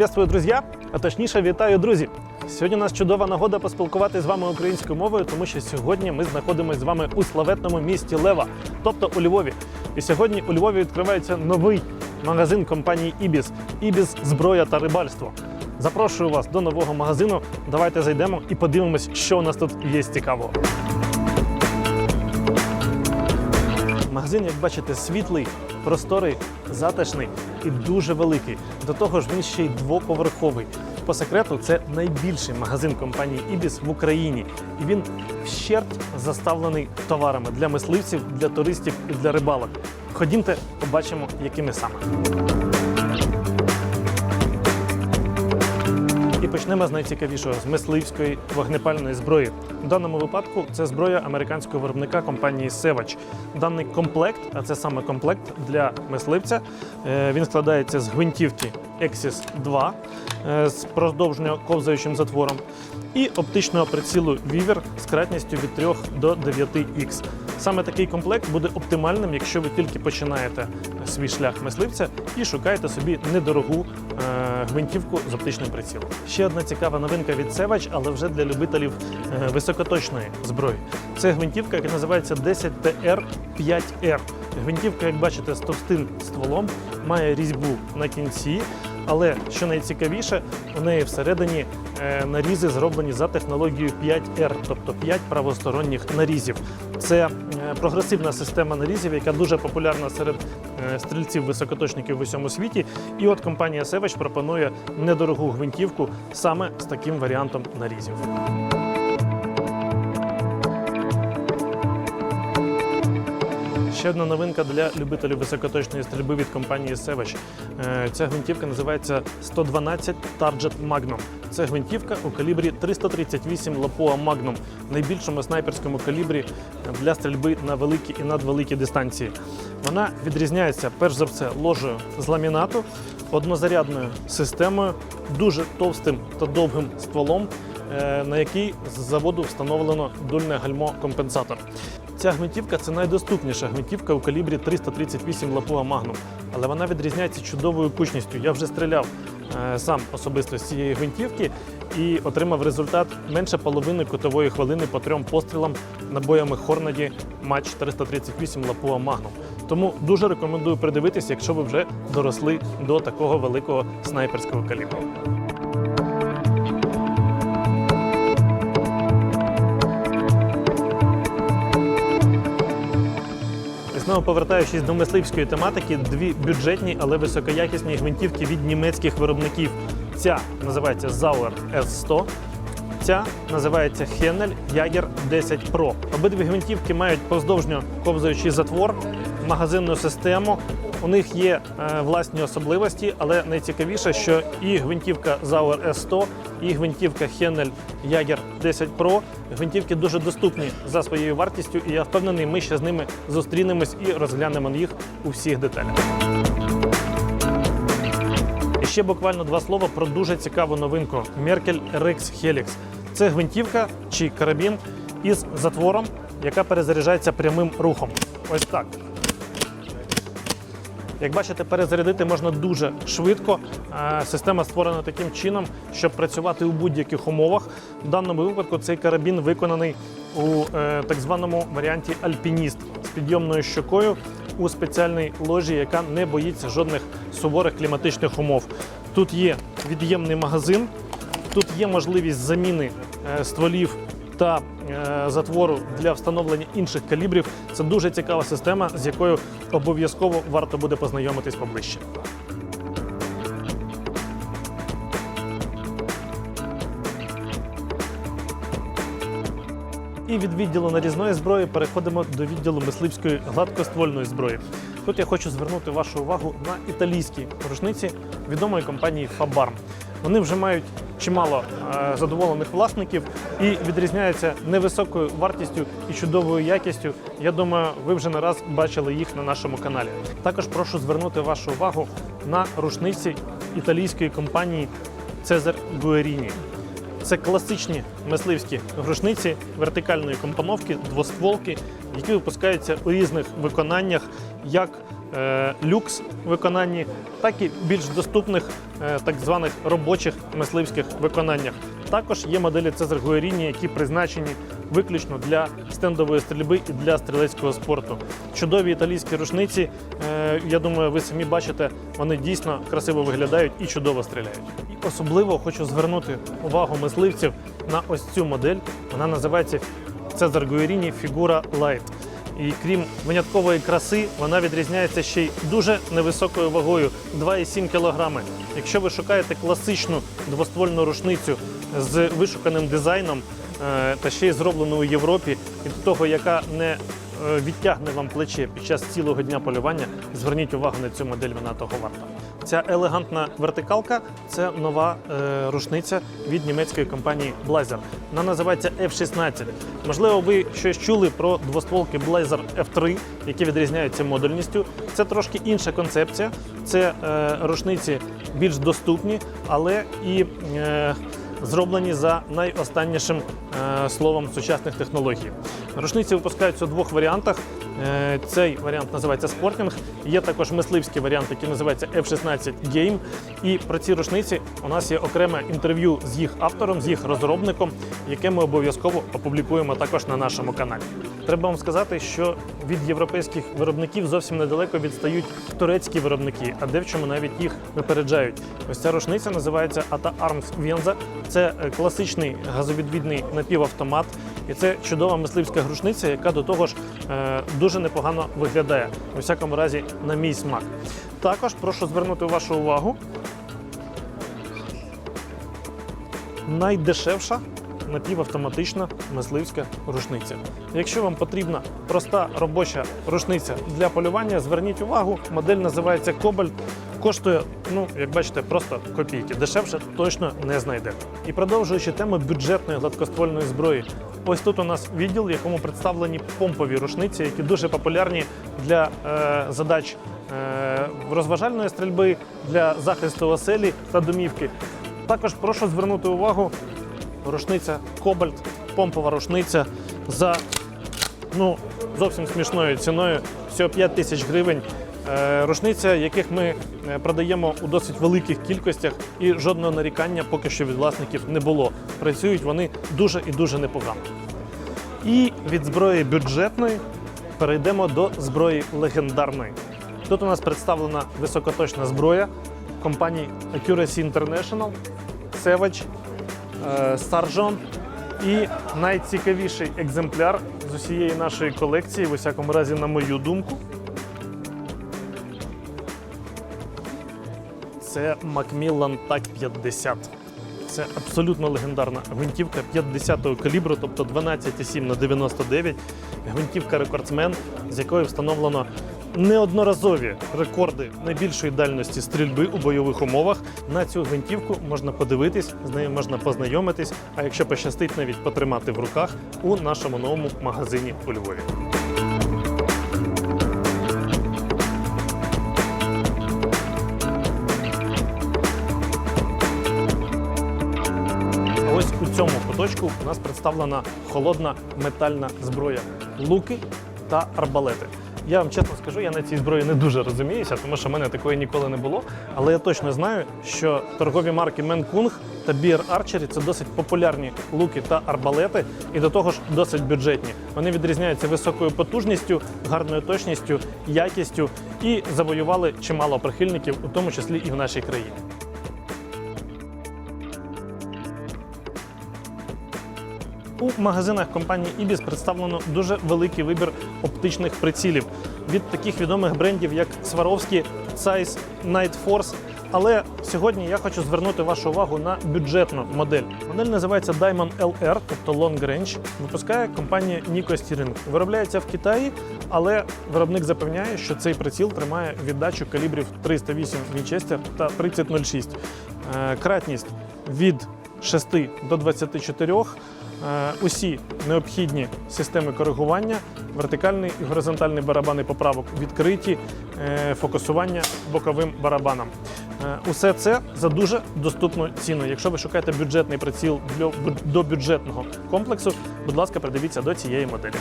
Приветствую, друзі! А точніше, вітаю, друзі! Сьогодні у нас чудова нагода поспілкуватися з вами українською мовою, тому що сьогодні ми знаходимося з вами у славетному місті Лева, тобто у Львові. І сьогодні у Львові відкривається новий магазин компанії Ібіс Ібіс зброя та рибальство. Запрошую вас до нового магазину. Давайте зайдемо і подивимось, що у нас тут є цікавого. Магазин, як бачите, світлий, просторий, затишний і дуже великий. До того ж, він ще й двоповерховий. По секрету, це найбільший магазин компанії Ібіс в Україні, і він вщерть заставлений товарами для мисливців, для туристів і для рибалок. Ходімте, побачимо, якими саме. І почнемо з найцікавішого з мисливської вогнепальної зброї. В даному випадку це зброя американського виробника компанії Savage. Даний комплект, а це саме комплект для мисливця. е, Він складається з гвинтівки Exis 2 е, з продовжньо ковзаючим затвором і оптичного прицілу Viver з кратністю від 3 до 9х. Саме такий комплект буде оптимальним, якщо ви тільки починаєте свій шлях мисливця і шукаєте собі недорогу е, гвинтівку з оптичним прицілом. Ще одна цікава новинка від Savage, але вже для любителів е, високоточної зброї. Це гвинтівка, яка називається 10TR5R. Гвинтівка, як бачите, з товстим стволом, має різьбу на кінці. Але що найцікавіше, у неї всередині е, нарізи зроблені за технологією 5R, тобто 5 правосторонніх нарізів. Це е, прогресивна система нарізів, яка дуже популярна серед е, стрільців високоточників в усьому світі. І от компанія Севач пропонує недорогу гвинтівку саме з таким варіантом нарізів. Ще одна новинка для любителів високоточної стрільби від компанії. Е, Ця гвинтівка називається 112 Target Magnum. Це гвинтівка у калібрі 338 Lapua Magnum, найбільшому снайперському калібрі для стрільби на великі і надвеликі дистанції. Вона відрізняється перш за все ложею з ламінату, однозарядною системою, дуже товстим та довгим стволом, на який з заводу встановлено дульне гальмо-компенсатор. Ця гвинтівка це найдоступніша гвинтівка у калібрі 338 Lapua Magnum, але вона відрізняється чудовою кучністю. Я вже стріляв е, сам особисто з цієї гвинтівки і отримав результат менше половини кутової хвилини по трьом пострілам набоями Хорнаді Матч 338 Lapua Magnum. Тому дуже рекомендую придивитись, якщо ви вже доросли до такого великого снайперського калібру. Знову повертаючись до мисливської тематики, дві бюджетні, але високоякісні гвинтівки від німецьких виробників. Ця називається Zauer S100, ця називається Хенель Ягер 10 Pro. Обидві гвинтівки мають поздовжньо ковзаючий затвор, магазинну систему. У них є е, власні особливості, але найцікавіше, що і гвинтівка Zauer S100, і гвинтівка Hennel Jaeger 10 Pro гвинтівки дуже доступні за своєю вартістю, і я впевнений, ми ще з ними зустрінемось і розглянемо їх у всіх деталях. І ще буквально два слова про дуже цікаву новинку Merkel RX Helix. Це гвинтівка чи карабін із затвором, яка перезаряджається прямим рухом. Ось так. Як бачите, перезарядити можна дуже швидко. Е, Система створена таким чином, щоб працювати у будь-яких умовах. В даному випадку цей карабін виконаний у е, так званому варіанті альпініст з підйомною щокою у спеціальній ложі, яка не боїться жодних суворих кліматичних умов. Тут є від'ємний магазин, тут є можливість заміни е, стволів та е, затвору для встановлення інших калібрів. Це дуже цікава система, з якою обов'язково варто буде познайомитись поближче. І від відділу нарізної зброї переходимо до відділу мисливської гладкоствольної зброї. Тут я хочу звернути вашу увагу на італійські рушниці відомої компанії Fabarm. Вони вже мають чимало е, задоволених власників і відрізняються невисокою вартістю і чудовою якістю. Я думаю, ви вже не раз бачили їх на нашому каналі. Також прошу звернути вашу увагу на рушниці італійської компанії Cesar Guerini. Це класичні мисливські рушниці вертикальної компоновки, двостволки, які випускаються у різних виконаннях, як люкс виконанні, так і більш доступних е, так званих робочих мисливських виконаннях. Також є моделі Цезар Гуеріні, які призначені виключно для стендової стрільби і для стрілецького спорту. Чудові італійські рушниці. е, Я думаю, ви самі бачите, вони дійсно красиво виглядають і чудово стріляють. І особливо хочу звернути увагу мисливців на ось цю модель. Вона називається Цезар Гуеріні Фігура Light. І крім виняткової краси, вона відрізняється ще й дуже невисокою вагою 2,7 кг. Якщо ви шукаєте класичну двоствольну рушницю з вишуканим дизайном е, та ще й зроблену у Європі, і до того, яка не е, відтягне вам плече під час цілого дня полювання, зверніть увагу на цю модель, вона того варта. Ця елегантна вертикалка це нова е, рушниця від німецької компанії Blazer. Вона називається F16. Можливо, ви щось чули про двостволки Blazer F3, які відрізняються модульністю. Це трошки інша концепція. Це е, рушниці більш доступні, але і е, зроблені за найостаннішим е, словом сучасних технологій. Рушниці випускаються у двох варіантах. Е, Цей варіант називається спортінг. Є також мисливський варіант, який називається F16 Game. І про ці рушниці у нас є окреме інтерв'ю з їх автором, з їх розробником, яке ми обов'язково опублікуємо також на нашому каналі. Треба вам сказати, що від європейських виробників зовсім недалеко відстають турецькі виробники, а де в чому навіть їх випереджають. Ось ця рушниця називається Ata Arms Venza. Це е, класичний газовідвідний напівавтомат, і це чудова мисливська рушниця, яка до того ж е, дуже непогано виглядає. У всякому разі, на мій смак. Також прошу звернути вашу увагу. Найдешевша напівавтоматична мисливська рушниця. Якщо вам потрібна проста робоча рушниця для полювання, зверніть увагу, модель називається Кобальт. Коштує, ну як бачите, просто копійки. Дешевше точно не знайдете. І продовжуючи тему бюджетної гладкоствольної зброї. Ось тут у нас відділ, в якому представлені помпові рушниці, які дуже популярні для е, задач е, розважальної стрільби, для захисту оселі та домівки. Також прошу звернути увагу рушниця Кобальт, помпова рушниця за ну, зовсім смішною ціною, всього 5 тисяч гривень. Е, Рушниця, яких ми е, продаємо у досить великих кількостях, і жодного нарікання поки що від власників не було. Працюють вони дуже і дуже непогано. І від зброї бюджетної перейдемо до зброї легендарної. Тут у нас представлена високоточна зброя компаній Accuracy International, Savage, е, Sarjon і найцікавіший екземпляр з усієї нашої колекції, в усякому разі, на мою думку. Це Macmillan TAC 50. Це абсолютно легендарна гвинтівка 50-го калібру, тобто 12,7 на 99. Гвинтівка рекордсмен, з якою встановлено неодноразові рекорди найбільшої дальності стрільби у бойових умовах. На цю гвинтівку можна подивитись, з нею можна познайомитись, а якщо пощастить, навіть потримати в руках у нашому новому магазині у Львові. Ось у цьому куточку у нас представлена холодна метальна зброя, луки та арбалети. Я вам чесно скажу, я на цій зброї не дуже розуміюся, тому що в мене такої ніколи не було. Але я точно знаю, що торгові марки Менкунг та Beer Archery – це досить популярні луки та арбалети, і до того ж досить бюджетні. Вони відрізняються високою потужністю, гарною точністю, якістю і завоювали чимало прихильників, у тому числі і в нашій країні. У магазинах компанії Ibis представлено дуже великий вибір оптичних прицілів від таких відомих брендів, як Swarovski, Zeiss, Night Force. Але сьогодні я хочу звернути вашу увагу на бюджетну модель. Модель називається Diamond LR, тобто Long Range. Випускає компанія Nikko Steering. Виробляється в Китаї, але виробник запевняє, що цей приціл тримає віддачу калібрів 308 Winchester та 30.06. Е, Кратність від 6 до 24. Е, Усі необхідні системи коригування, вертикальний і горизонтальний барабани поправок відкриті, е, фокусування боковим барабаном. Е, Усе це за дуже доступну ціну. Якщо ви шукаєте бюджетний приціл до бюджетного комплексу, будь ласка, придивіться до цієї моделі.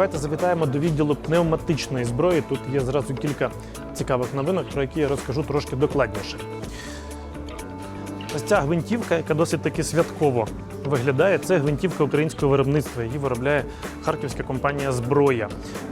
Давайте завітаємо до відділу пневматичної зброї. Тут є зразу кілька цікавих новинок, про які я розкажу трошки докладніше. Ось ця гвинтівка, яка досить таки святково виглядає, це гвинтівка українського виробництва. Її виробляє харківська компанія Зброя.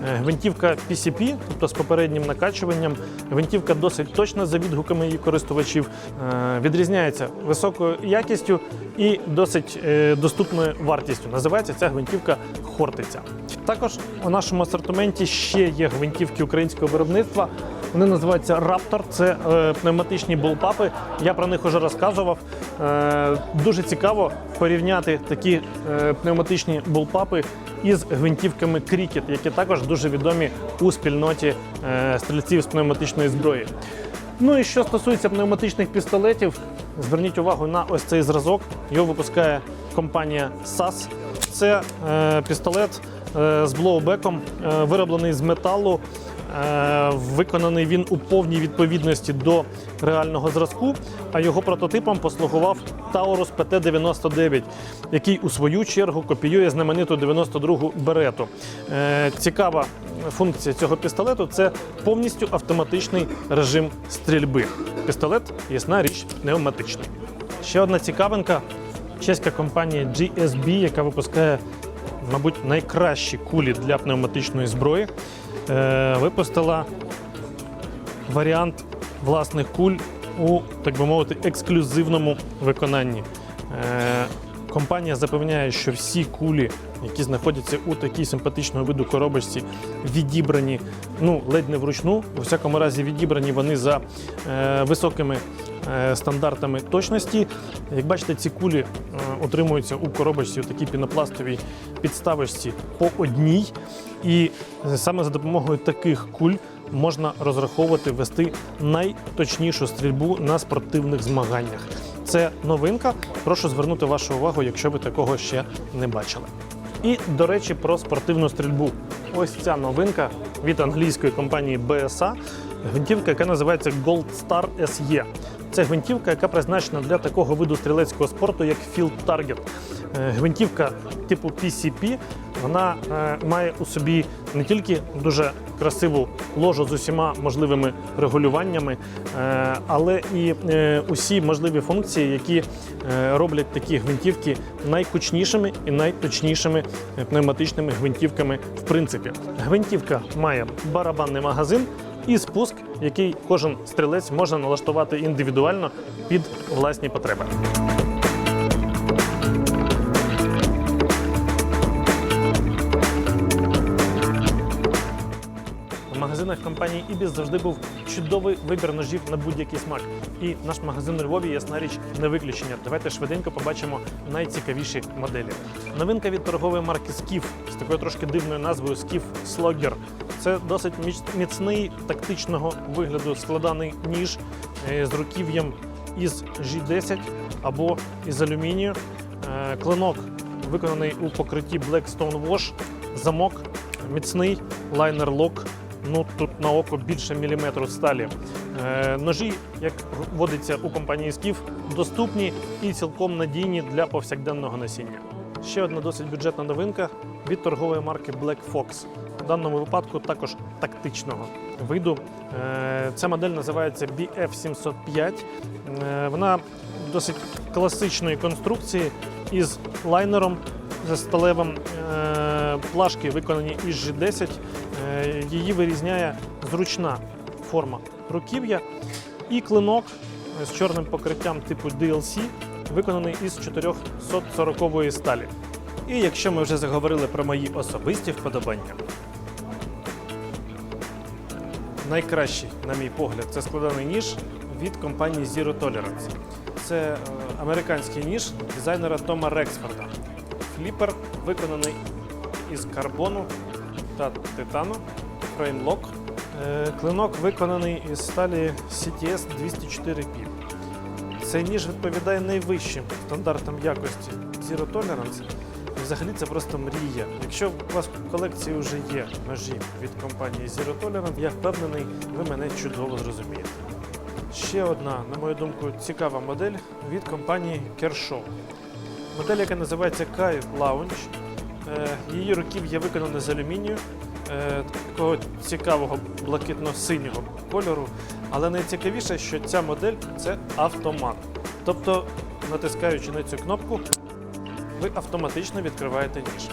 Е, Гвинтівка PCP, тобто з попереднім накачуванням. Гвинтівка досить точна за відгуками її користувачів. Е, Відрізняється високою якістю і досить е, доступною вартістю. Називається ця гвинтівка Хортиця. Також у нашому асортименті ще є гвинтівки українського виробництва. Вони називаються Raptor. Це е, пневматичні болпапи. Я про них вже розказував. Е, дуже цікаво порівняти такі е, пневматичні болпапи із гвинтівками Cricket, які також дуже відомі у спільноті е, стрільців з пневматичної зброї. Ну і що стосується пневматичних пістолетів, зверніть увагу на ось цей зразок. Його випускає компанія SAS. Це е, пістолет е, з блоубеком, е, вироблений з металу. Е, Виконаний він у повній відповідності до реального зразку, а його прототипом послугував Taurus PT-99, який у свою чергу копіює знамениту 92-гу берету. Е, Цікава функція цього пістолету це повністю автоматичний режим стрільби. Пістолет, ясна річ, пневматичний. Ще одна цікавинка чеська компанія GSB, яка випускає, мабуть, найкращі кулі для пневматичної зброї, е, випустила варіант власних куль у, так би мовити, ексклюзивному виконанні. Е, Компанія запевняє, що всі кулі, які знаходяться у такій симпатичного виду коробочці, відібрані ну ледь не вручну. У всякому разі, відібрані вони за е, високими стандартами точності. Як бачите, ці кулі е, утримуються у коробочці у такій пінопластовій підставочці по одній. І е, саме за допомогою таких куль можна розраховувати вести найточнішу стрільбу на спортивних змаганнях. Це новинка. Прошу звернути вашу увагу, якщо ви такого ще не бачили. І, до речі, про спортивну стрільбу. Ось ця новинка від англійської компанії BSA. Гвинтівка, яка називається Gold Star SE. Це гвинтівка, яка призначена для такого виду стрілецького спорту, як Field Target. Е, Гвинтівка типу PCP, вона е, має у собі не тільки дуже красиву ложу з усіма можливими регулюваннями, е, але і усі можливі функції, які роблять такі гвинтівки найкучнішими і найточнішими пневматичними гвинтівками. В принципі, гвинтівка має барабанний магазин і спуск, який кожен стрілець може налаштувати індивідуально під власні потреби. Магазинах компанії Ibis завжди був чудовий вибір ножів на будь-який смак. І наш магазин у Львові, ясна річ, не виключення. Давайте швиденько побачимо найцікавіші моделі. Новинка від торгової марки Skiff з такою трошки дивною назвою Slogger. Це досить міц- міцний тактичного вигляду складаний ніж е, з руків'ям із G10 або із алюмінію. Е, Клинок виконаний у покритті Blackstone Wash, замок міцний, лайнер лок. Ну тут на око більше міліметру сталі. Е, ножі, як водиться у компанії Скіф, доступні і цілком надійні для повсякденного носіння. Ще одна досить бюджетна новинка від торгової марки Black Fox. Даному випадку також тактичного виду. Е, Ця модель називається BF705. Е, Вона досить класичної конструкції із лайнером за сталевим. Е, Плашки виконані із G10. Е, Її вирізняє зручна форма руків'я і клинок з чорним покриттям типу DLC, виконаний із 440 сталі. І якщо ми вже заговорили про мої особисті вподобання, найкращий, на мій погляд, це складаний ніж від компанії Zero Tolerance. Це е, американський ніж дизайнера Тома Рексфорда. Фліпер виконаний із карбону та титану, фреймлок. Е, Клинок виконаний із сталі CTS 204P. Цей ніж відповідає найвищим стандартам якості Zero Tolerance. Взагалі це просто мрія. Якщо у вас в колекції вже є ножі від компанії Zero Tolerance, я впевнений, ви мене чудово зрозумієте. Ще одна, на мою думку, цікава модель від компанії Kershaw. Модель, яка називається Kai Lounge. Е, Її руків'я виконане з алюмінію, е, такого цікавого блакитно-синього кольору. Але найцікавіше, що ця модель це автомат. Тобто, натискаючи на цю кнопку, ви автоматично відкриваєте ніж.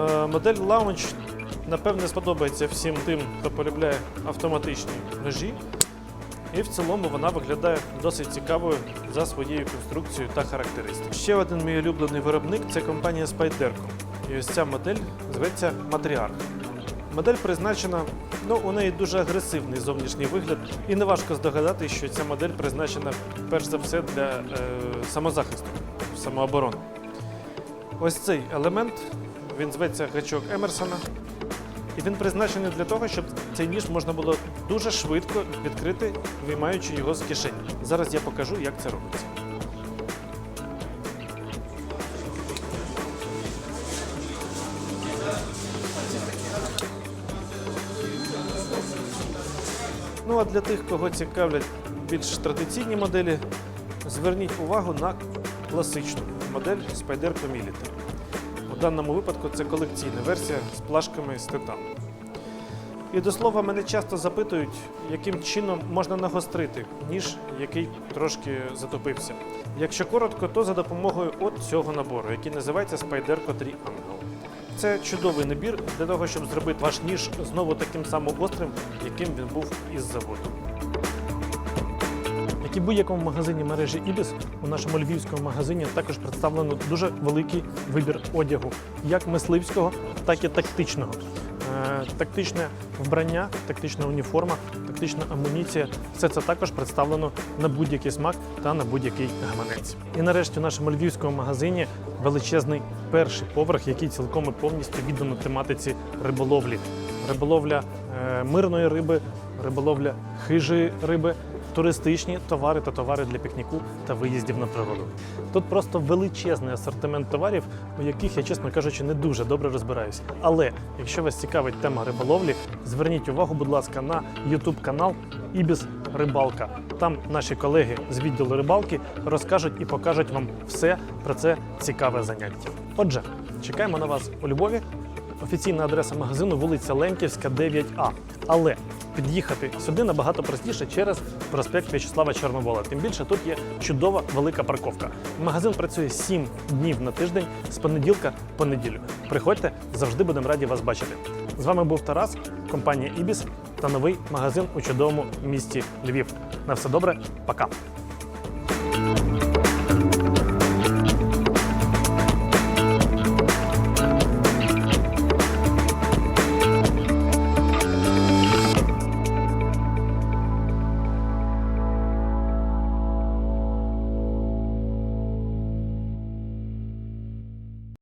Е, Модель Lounge, напевне, сподобається всім тим, хто полюбляє автоматичні ножі. І в цілому вона виглядає досить цікавою за своєю конструкцією та характеристиками. Ще один мій улюблений виробник це компанія Spyderco. І ось ця модель зветься Матріарх. Модель призначена, ну у неї дуже агресивний зовнішній вигляд, і не важко здогадати, що ця модель призначена перш за все для е, самозахисту, самооборони. Ось цей елемент, він зветься гачок Емерсона. І він призначений для того, щоб цей ніж можна було дуже швидко відкрити, виймаючи його з кишені. Зараз я покажу, як це робиться. Ну а для тих, кого цікавлять більш традиційні моделі, зверніть увагу на класичну модель Spyderco Military. У даному випадку це колекційна версія з плашками з титану. І до слова, мене часто запитують, яким чином можна нагострити ніж, який трошки затопився. Якщо коротко, то за допомогою от цього набору, який називається Spyderco 3 Angle. Це чудовий набір для того, щоб зробити ваш ніж знову таким самим гострим, яким він був із заводу. Як і в будь-якому магазині мережі Ibis, у нашому львівському магазині також представлено дуже великий вибір одягу, як мисливського, так і тактичного. Е, Тактичне вбрання, тактична уніформа, тактична амуніція все це також представлено на будь-який смак та на будь-який гаманець. І нарешті у нашому львівському магазині величезний перший поверх, який цілком і повністю віддано тематиці риболовлі. Риболовля е, мирної риби, риболовля хижої риби, туристичні товари та товари для пікніку та виїздів на природу. Тут просто величезний асортимент товарів, у яких я, чесно кажучи, не дуже добре розбираюсь. Але якщо вас цікавить тема риболовлі, зверніть увагу, будь ласка, на YouTube канал Ібіс Рибалка. Там наші колеги з відділу рибалки розкажуть і покажуть вам все про це цікаве заняття. Отже, чекаємо на вас у Львові. Офіційна адреса магазину вулиця Ленківська, 9А. Але під'їхати сюди набагато простіше через проспект В'ячеслава Чорновола. Тим більше тут є чудова велика парковка. Магазин працює 7 днів на тиждень з понеділка по неділю. Приходьте, завжди будемо раді вас бачити. З вами був Тарас, компанія Ібіс та новий магазин у чудовому місті Львів. На все добре, пока.